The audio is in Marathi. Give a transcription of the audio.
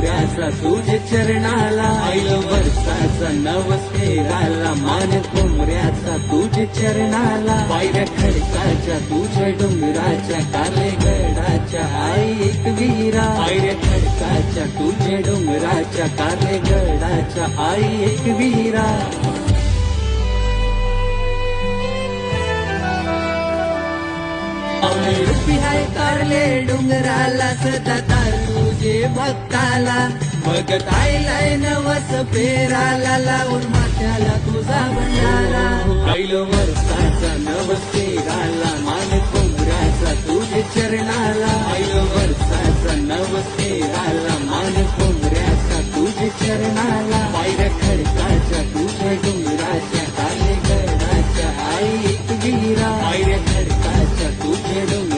कोंबऱ्याचा तुझे चरणाला आईल वर्षाचा नवस फेराला मान कोमऱ्याचा तुझे चरणाला पायऱ्या खडकाच्या तुझ्या डोंगराच्या काले गडाच्या. आई एक वीरा पायऱ्या खडकाच्या तुझ्या डोंगराच्या काले गडाच्या. आई एक वीरा. रुपी डोंगराला सदा तुझे भक्ताला. मग ताईलाय नवस फेराला लावून माथ्याला तुझा भंडारा. कैल वर्षाचा नवस फेराला मान कोंबऱ्याचा तुझे चरणाला. कैल वर्षाचा नवस फेराला मान कोंबऱ्याचा तुझे चरणाला. पायऱ्या खडकाच्या तुझ्या डोंगराच्या ताले गडाच्या आई एक वीरा. पायऱ्या खडकाच्या तुझे डोंगर